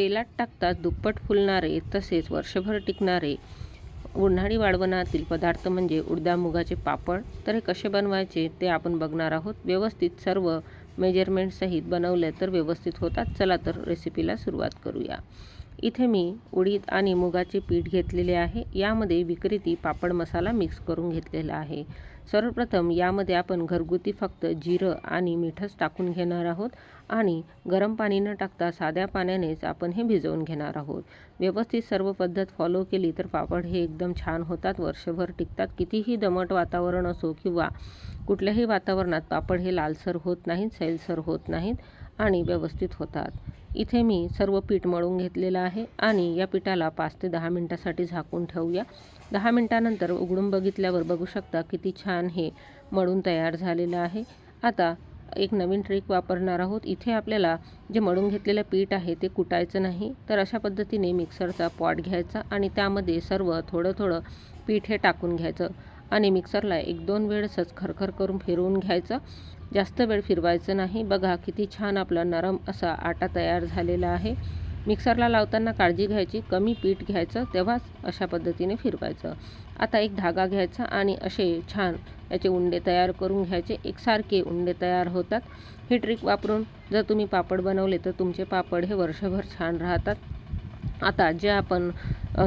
तेलात टाकताच दुप्पट फुलणारे तसेच वर्षभर टिकणारे उन्हाळी वाळवणातील पदार्थ म्हणजे उडदामुगाचे पापड तर हे कसे बनवायचे ते आपण बघणार आहोत. व्यवस्थित सर्व मेजरमेंटसहित बनवले तर व्यवस्थित होतात. चला तर रेसिपीला सुरुवात करूया. इथे मी उडीद आणि मुगाचे पीठ घेतलेले आहे. यामध्ये विक्रेती पापड मसाला मिक्स करून घेतलेला आहे. सर्वप्रथम यामध्ये आपण घरगुती फक्त जिरं आणि मिठच टाकून घेणार आहोत आणि गरम पाणी न टाकता साध्या पाण्यानेच आपण हे भिजवून घेणार आहोत. व्यवस्थित सर्व पद्धत फॉलो केली तर पापड हे एकदम छान होतात. वर्षभर टिकतात. कितीही दमट वातावरण असो किंवा कुठल्याही वातावरणात पापड हे लालसर होत नाहीत सैलसर होत नाहीत आणि व्यवस्थित होतात. इथे मी सर्व पीठ मळून घेतलेलं आहे आणि या पिठाला पाच ते दहा मिनटासाठी झाकून ठेवूया. दहा मिनटानंतर उघडून बघितल्यावर बघू शकता किती छान हे मळून तयार झालेलं आहे. आता एक नवीन ट्रिक वापरणार आहोत. इथे आपल्याला जे मळून घेतलेलं पीठ आहे ते कुटायचं नाही तर अशा पद्धतीने मिक्सरचा पॉट घ्यायचा आणि त्यामध्ये सर्व थोडं थोडं पीठ हे टाकून घ्यायचं. आणि मिक्सरला एक दोन वेळेसच खरखर करून फिरवून घ्यायचं. जास्त वेळ फिरवायचं नाही. बघा किती छान आपला नरम असा आटा तयार झालेला आहे. मिक्सरला लावताना काळजी घ्यायची. कमी पीठ घ्यायचं. तेव्हाच अशा पद्धतीने फिरवायचं. आता एक धागा घ्यायचा आणि असे छान याचे उंडे तयार करून घ्यायचे. एकसारखे उंडे तयार होतात. ही ट्रिक वापरून जर तुम्ही पापड बनवले तर तुमचे पापड हे वर्षभर छान राहतात. आता जे आपण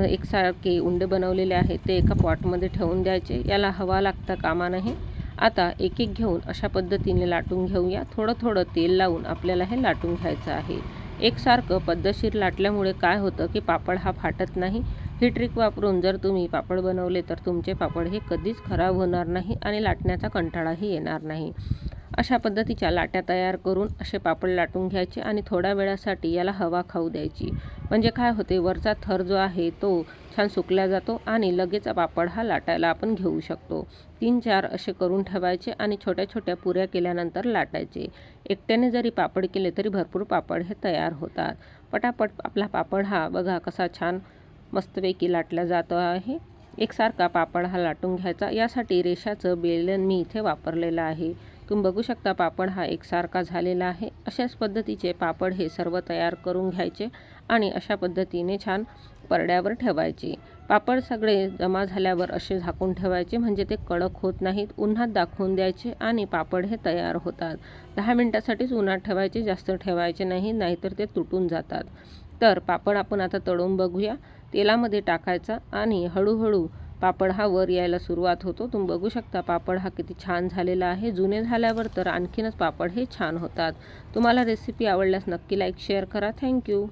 एकसारखे उंडे बनवलेले आहेत ते एका पॉटमध्ये ठेवून द्यायचे. याला हवा लागता कामा नाही आता एक एक घेऊन अशा पद्धतीने लाटून घेऊया. थोडं थोडं तेल लावून आपल्याला हे लाटून घ्यायचं आहे. एकसारखं पद्धतशीर लाटल्यामुळे काय होतं की पापड हा फाटत नाही. ही ट्रिक वापरून जर तुम्ही पापड बनवले तर तुमचे पापड हे कधीच खराब होणार नाही आणि लाटण्याचा कंटाळाही येणार नाही. अशा पद्धतीच्या लाट्या तयार करून असे पापड लाटून घ्यायचे आणि थोड्या वेळासाठी याला हवा खाऊ द्यायची. म्हणजे काय होते वरचा थर जो आहे तो छान सुकला जातो आणि लगेच पापड हा लाटायला आपण घेऊ शकतो. तीन चार असे करून ठेवायचे आणि छोट्या छोट्या पुऱ्या केल्यानंतर लाटायचे. एकट्याने जरी पापड केले तरी भरपूर पापड हे तयार होतात. पटापट आपला पापड हा बघा कसा छान मस्तपैकी लाटला जातो आहे. एकसारखा पापड हा लाटून घ्यायचा. यासाठी रेषाचं बेलन मी इथे वापरलेलं आहे. तुम्ही बघू शकता पापड हा एकसारखा झालेला आहे. अशाच पद्धतीचे पापड हे सर्व तयार करून घ्यायचे आणि अशा पद्धतीने छान परड्यावर ठेवायचे. पापड सगळे जमा झाल्यावर असे झाकून ठेवायचे म्हणजे ते कडक होत नाहीत उन्हात दाखवून द्यायचे आणि पापड हे तयार होतात. दहा मिनटासाठीच उन्हात ठेवायचे जास्त ठेवायचे नाही नाहीतर ते तुटून जातात. तर पापड आपण आता तळून बघूया. तेलामध्ये टाकायचा आणि हळूहळू पापड हा वर यायला सुरुवात होतो. तुम्ही बघू शकता पापड हा किती छान झालेला आहे. जुने झाल्यावर तर आणखीनच पापड हे छान होतात. तुम्हाला रेसिपी आवडल्यास नक्की लाईक शेअर करा. थँक्यू